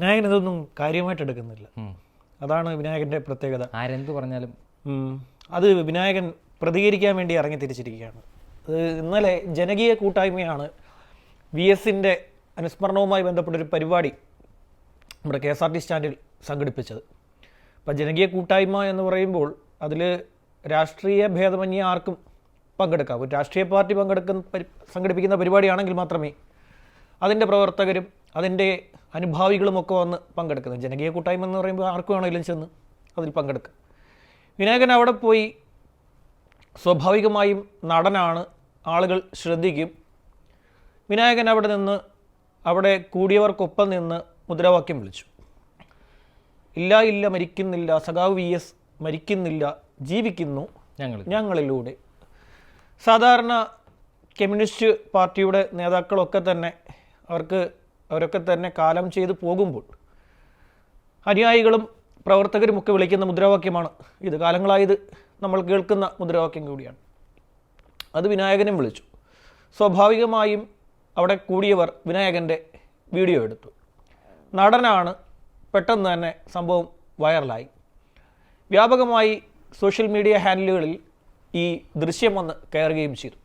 വിനായകൻ ഇതൊന്നും കാര്യമായിട്ട് എടുക്കുന്നില്ല. അതാണ് വിനായകന്റെ പ്രത്യേകത. ആരെന്ത് പറഞ്ഞാലും. അത് വിനായകൻ പ്രതികരിക്കാൻ വേണ്ടി ഇറങ്ങി തിരിച്ചിരിക്കുകയാണ്. അത് ഇന്നലെ ജനകീയ കൂട്ടായ്മയാണ് വി എസിന്റെ അനുസ്മരണവുമായി ബന്ധപ്പെട്ടൊരു പരിപാടി നമ്മുടെ കെ എസ് ആർ ടി സ്റ്റാൻഡിൽ സംഘടിപ്പിച്ചത്. അപ്പം ജനകീയ കൂട്ടായ്മ എന്ന് പറയുമ്പോൾ അതിൽ രാഷ്ട്രീയ ഭേദമന്യേ ആർക്കും പങ്കെടുക്കാം ഒരു രാഷ്ട്രീയ പാർട്ടി പങ്കെടുക്കുന്ന സംഘടിപ്പിക്കുന്ന പരിപാടിയാണെങ്കിൽ മാത്രമേ അതിന്റെ പ്രവർത്തകരും അതിന്റെ അനുഭാവികളുമൊക്കെ വന്ന് പങ്കെടുക്കുന്നത്. ജനകീയ കൂട്ടായ്മ എന്ന് പറയുമ്പോൾ ആർക്കു വേണമെങ്കിലും ചെന്ന് അതിൽ പങ്കെടുക്കുക വിനായകൻ അവിടെ പോയി സ്വാഭാവികമായും നടനാണ്. ആളുകൾ ശ്രദ്ധിക്കും. വിനായകൻ അവിടെ നിന്ന് അവിടെ കൂടിയവർക്കൊപ്പം നിന്ന് മുദ്രാവാക്യം വിളിച്ചു. ഇല്ല ഇല്ല മരിക്കുന്നില്ല. സഖാവ് വി. എസ്. മരിക്കുന്നില്ല. ജീവിക്കുന്നു ഞങ്ങൾ ഞങ്ങളിലൂടെ. സാധാരണ കമ്മ്യൂണിസ്റ്റ് പാർട്ടിയുടെ നേതാക്കളൊക്കെ തന്നെ അവർക്ക് അവരൊക്കെ തന്നെ കാലം ചെയ്ത് പോകുമ്പോൾ അനുയായികളും പ്രവർത്തകരുമൊക്കെ വിളിക്കുന്ന മുദ്രാവാക്യമാണ്. ഇത് കാലങ്ങളായത് നമ്മൾ കേൾക്കുന്ന മുദ്രാവാക്യം കൂടിയാണ്. അത് വിനായകനും വിളിച്ചു. സ്വാഭാവികമായും അവിടെ കൂടിയവർ വിനായകന്റെ വീഡിയോ എടുത്തു. നടനാണ് പെട്ടെന്ന് തന്നെ സംഭവം വൈറലായി. വ്യാപകമായി സോഷ്യൽ മീഡിയ ഹാൻഡിലുകളിൽ ഈ ദൃശ്യം വന്ന് കയറുകയും ചെയ്തു.